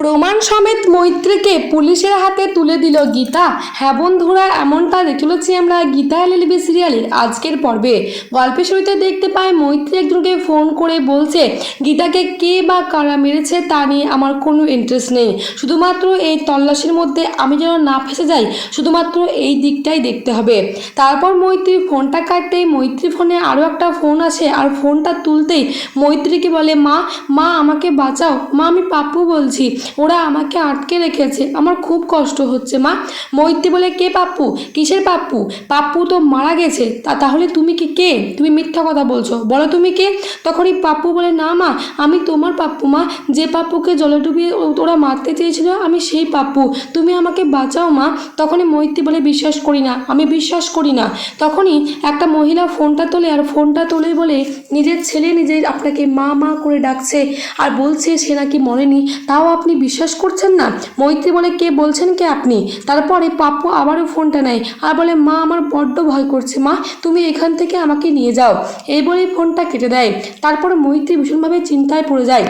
প্রমাণ সমেত মৈত্রীকে পুলিশের হাতে তুলে দিল গীতা। হ্যাঁ বন্ধুরা, এমনটা চলেছি আমরা গীতা এলএলবি সিরিয়ালের আজকের পর্বে। গল্পের শুরুতে দেখতে পাই মৈত্রী একজনকে ফোন করে বলছে, গীতাকে কে বা কারা মেরেছে তা নিয়ে আমার কোনো ইন্টারেস্ট নেই। শুধুমাত্র এই তল্লাশির মধ্যে আমি যেন না ফেসে যাই, শুধুমাত্র এই দিকটাই দেখতে হবে। তারপর মৈত্রী ফোনটা কাটতেই মৈত্রী ফোনে আরও একটা ফোন আসে আর ফোনটা তুলতেই মৈত্রীকে বলে, মা মা আমাকে বাঁচাও। মা, আমি পাপ্পু বলছি। ওরা আমাকে আটকে রেখেছে। আমার খুব কষ্ট হচ্ছে, মা। মৈত্রী বলে, কে পাপ্পু? কিসের পাপ্পু? পাপ্পু তো মারা গেছে। তা তাহলে তুমি কি কে? তুমি মিথ্যা কথা বলছো। বলো তুমি কে? তখনই পাপ্পু বলে, না, মা, আমি তোমার পাপ্পু, মা। যে পাপ্পুকে জলে ডুবিয়ে ওরা মারতে চেয়েছিল, আমি সেই পাপ্পু। তুমি আমাকে বাঁচাও, মা। তখনই মৈত্রী বলে, বিশ্বাস করি না, আমি বিশ্বাস করি না। তখনই একটা মহিলা ফোনটা তোলে, আর ফোনটা তোলে বলে, নিজের ছেলে নিজের আপনাকে মা মা করে ডাকছে, আর বলছে সে নাকি মরেনি। তাও আপনি বিশ্বাস করছেন না? মৈত্রী বলে, কে বলছেন কে আপনি? তারপরে পাপ্পু আবারও ফোনটা নেয় আর বলে, মা, আমার বড্ড ভয় করছে। মা, তুমি এখান থেকে আমাকে নিয়ে যাও। এই বলেই ফোনটা কেটে দেয়। তারপর মৈত্রী ভীষণভাবে চিন্তায় পড়ে যায়।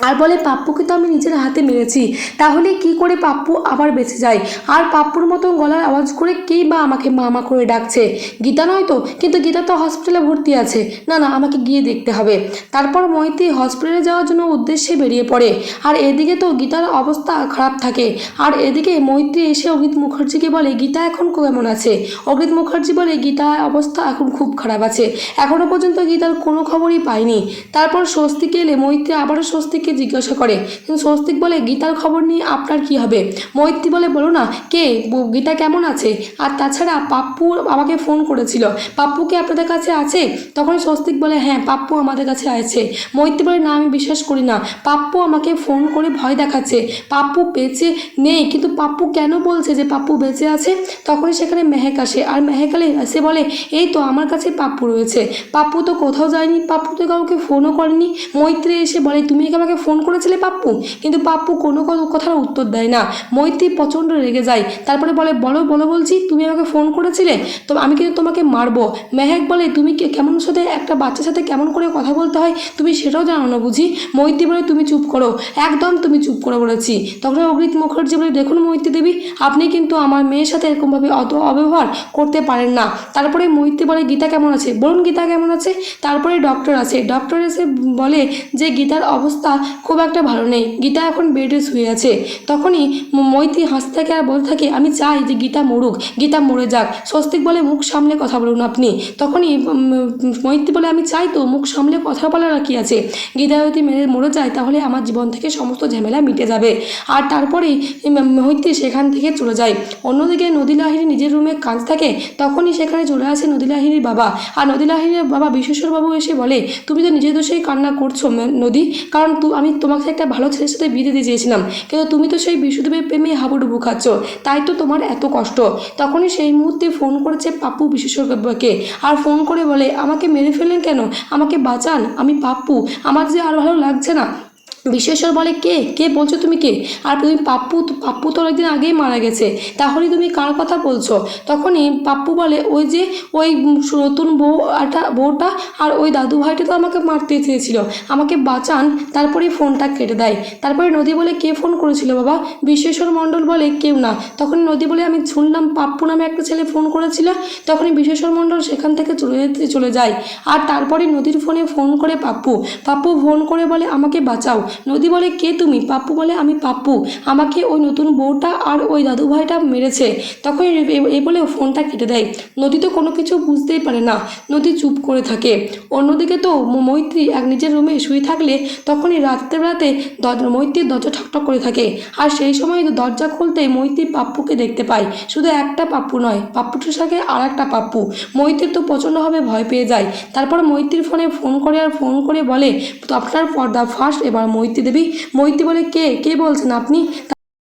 আর বলে, পাপ্পুকে তো আমি নিজের হাতে মেরেছি। তাহলে কি করে পাপ্পু আবার বেঁচে যায়? আর পাপ্পুর মতো গলার আওয়াজ করে কেই বা আমাকে মামা করে ডাকছে? গীতা নয় তো? কিন্তু গীতা তো হসপিটালে ভর্তি আছে। না না, আমাকে গিয়ে দেখতে হবে। তারপর মৈত্রী হসপিটালে যাওয়ার জন্য উদ্দেশ্যে বেরিয়ে পড়ে। আর এদিকে তো গীতার অবস্থা খারাপ থাকে। আর এদিকে মৈত্রী এসে অভিত মুখার্জিকে বলে, গীতা এখন কেমন আছে? অভিত মুখার্জি বলে গীতার অবস্থা এখন খুব খারাপ আছে। এখনও পর্যন্ত গীতার কোনো খবরই পায়নি তারপর স্বস্তিক এলে মৈত্রী আবারও স্বস্তিককে জিজ্ঞাসা করে স্বস্তিক বলে, গীতার খবর নিয়ে আপনার কি হবে? মৈত্রী বলে, বলো না, কে? গীতা কেমন আছে? আর তাছাড়া পাপ্পু আমাকে ফোন করেছিল, পাপ্পু কি আপনাদের কাছে আছে? তখন স্বস্তিক বলে হ্যাঁ পাপ্পু আমাদের কাছে আছে। মৈত্রী বলে, না, আমি বিশ্বাস করি না। পাপ্পু আমাকে ফোন করে ভয় দেখাচ্ছে, পাপ্পু বেঁচে নেই, কিন্তু পাপ্পু কেন বলছে যে পাপ্পু বেঁচে আছে? তখনই সেখানে মেহেক আসে, আর মেহেক আলে সে বলে, এই তো আমার কাছে পাপ্পু রয়েছে। পাপ্পু তো কোথাও যায়নি, পাপ্পু তো কাউকে ফোনও করেনি। মৈত্রী এসে বলে, তুমি কি আমাকে ফোন করেছিলে পাপ্পু? কিন্তু পাপ্পু কোনো কথার উত্তর দেয় না। মৈত্রী প্রচণ্ড রেগে যায়। তারপরে বলে, বলো বলো বলছি, তুমি আমাকে ফোন করেছিলে? তো আমি কিন্তু তোমাকে মারবো। মেহেক বলে, তুমি কেমন সাথে, একটা বাচ্চার সাথে কেমন করে কথা বলতে হয়? তুমি সেটাও জানো না বুঝি? মৈত্রী বলে, তুমি চুপ করো। একদম, তুমি চুপ করে বলেছি। তখন অগ্রিত মুখার্জি বলে, দেখুন মৈত্রী দেবী, আপনি কিন্তু আমার মেয়ের সাথে এরকমভাবে অত অব্যবহার করতে পারেন না। তারপরে মৈত্রী বলে, গীতা কেমন আছে? বলুন গীতা কেমন আছে? তারপরে ডক্টর আছে ডক্টর এসে বলে যে, গীতার অবস্থা খুব একটা ভালো নেই। গীতা এখন বেডে শুয়ে আছে। তখনই মৈত্রী হাসতে থাকে আর বলতে থাকে, আমি চাই যে গীতা মরুক, গীতা মরে যাক। স্বস্তিক বলে মুখ সামলে কথা বলুন আপনি। তখনই মৈত্রী বলে, আমি চাই তো, মুখ সামলে কথা বলার কি আছে। গীতা যদি মেরে মরে যায়, তাহলে আমার জীবন থেকে সমস্ত ঝামেলা মিটে যাবে। আর তারপরেই মৈত্রী সেখান থেকে চলে যায়। অন্যদিকে নদী লাহিড়ি নিজের রুমে কাজ থাকে, তখনই সেখানে চলে আসে নদী লাহিড়ির বাবা। আর নদী লাহিড়ির বাবা বিশ্বশ্বরবাবু এসে বলে, তুমি তো নিজের দোষেই কান্না করছ নদী। কারণ তু আমি তোমাকে একটা ভালো ছেলের সাথে বিয়ে দিতে চেয়েছিলাম। কিন্তু তুমি তো সেই বিশ্বদেবের প্রেমে হাবুডুবু খাচ্ছ। তাই তো তোমার এত কষ্ট। তখনই সেই মুহূর্তে ফোন করেছে পাপ্পু বিশেষজ্ঞকে। আর ফোন করে বলে, আমাকে মেরে ফেললেন কেন? আমাকে বাঁচান। আমি পাপ্পু। আমার যে আর ভালো লাগছে না। বিশ্বেশ্বর বলে কে? কে বলছো তুমি কে? আর তুমি পাপ্পু পাপ্পু তো অনেকদিন আগেই মারা গেছে। তাহলে তুমি কার কথা বলছো? তখনই পাপ্পু বলে, ওই যে ওই নতুন বউ আটা, বউটা আর ওই দাদু ভাইটা তো আমাকে মারতে চেয়েছিল। আমাকে বাঁচান তারপরে ফোনটা কেটে দেয়। তারপরে নদী বলে, কে ফোন করেছিল বাবা? বিশ্বেশ্বর মণ্ডল বলে, কেউ না। তখন নদী বলে, আমি শুনলাম পাপ্পু নামে একটা ছেলে ফোন করেছিল। তখনই বিশ্বেশ্বর মণ্ডল সেখান থেকে চলে চলে যায়। আর তারপরে নদীর ফোনে ফোন করে পাপ্পু। পাপ্পু ফোন করে বলে, আমাকে বাঁচাও। নদী বলে কে তুমি? পাপ্পু বলে আমি পাপ্পু। আমাকে ওই নতুন বউটা আর ওই দাদু ভাইটা মেরেছে। তখন এই বলে ফোনটা কেটে দেয়। নদী তো কোনো কিছু বুঝতেই পারে না। নদী চুপ করে থাকে। অন্যদিকে তো মৈত্রী এক নিজের রুমে শুয়ে থাকলে তখনই রাত্রে রাতে দর- মৈত্রীর দরজা ঠকঠক করে থাকে। আর সেই সময় দরজা খুলতেই মৈত্রী পাপ্পুকে দেখতে পায়। শুধু একটা পাপ্পু নয়, পাপ্পুটির সাথে আর একটা পাপ্পু। মৈত্রীর তো প্রচণ্ডভাবে ভয় পেয়ে যায়। তারপর মৈত্রীর ফোনে ফোন করে আর ফোন করে বলে, আপনার পর্দা ফার্স্ট এবার মৈত্রী দেবী মৈত্রী বলে কে? কে বলছেন আপনি?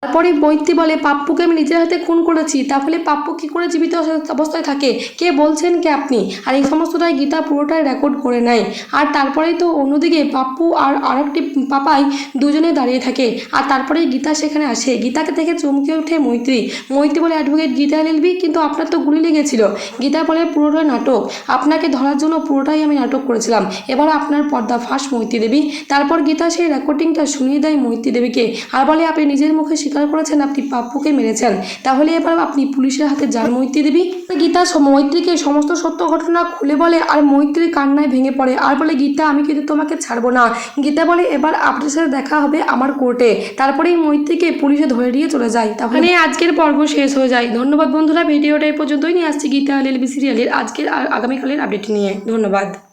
তারপরে মৈত্রী বলে, পাপ্পুকে আমি নিজের হাতে খুন করেছি। তাহলে পাপ্পু কি করে জীবিত অবস্থায় থাকে? কে বলছেন কে আপনি? আর এই সমস্তটাই গীতা পুরোটাই রেকর্ড করে নেয়। আর তারপরেই তো অন্যদিকে পাপ্পু আর আরেকটি পাপাই দুজনে দাঁড়িয়ে থাকে। আর তারপরেই গীতা সেখানে আসে। গীতাকে দেখে চমকে ওঠে মৈত্রী। মৈত্রী বলে, অ্যাডভোকেট, গীতা এলএলবি কিন্তু আপনার তো গুলি লেগেছিল। গীতা বলে পুরোটাই নাটক। আপনাকে ধরার জন্য পুরোটাই আমি নাটক করেছিলাম। এবার আপনার পর্দা ফাঁস মৈত্রী দেবী। তারপর গীতা সেই রেকর্ডিংটা শুনিয়ে দেয় মৈত্রী দেবীকে। আর বলে, আপনি নিজের মুখে স্বীকার করেছেন আপনি পাপ্পুকে মেরেছেন, তাহলে এবার আপনি পুলিশের হাতে যান মৈত্রী দেবী? গীতা মৈত্রীকে সমস্ত সত্য ঘটনা খুলে বলে, আর মৈত্রী কান্নায় ভেঙে পড়ে, আর বলে, গীতা, আমি কিন্তু তোমাকে ছাড়বো না। গীতা বলে, এবার আপনার সাথে দেখা হবে আমার কোর্টে। তারপরেই মৈত্রীকে পুলিশে ধরে নিয়ে চলে যায়। তাহলে আজকের পর্ব শেষ হয়ে যায়। ধন্যবাদ বন্ধুরা, ভিডিওটা এই পর্যন্তই। নিয়ে আসছি গীতা এলএলবি সিরিয়ালের আজকের আর আগামীকালের আপডেট নিয়ে। ধন্যবাদ।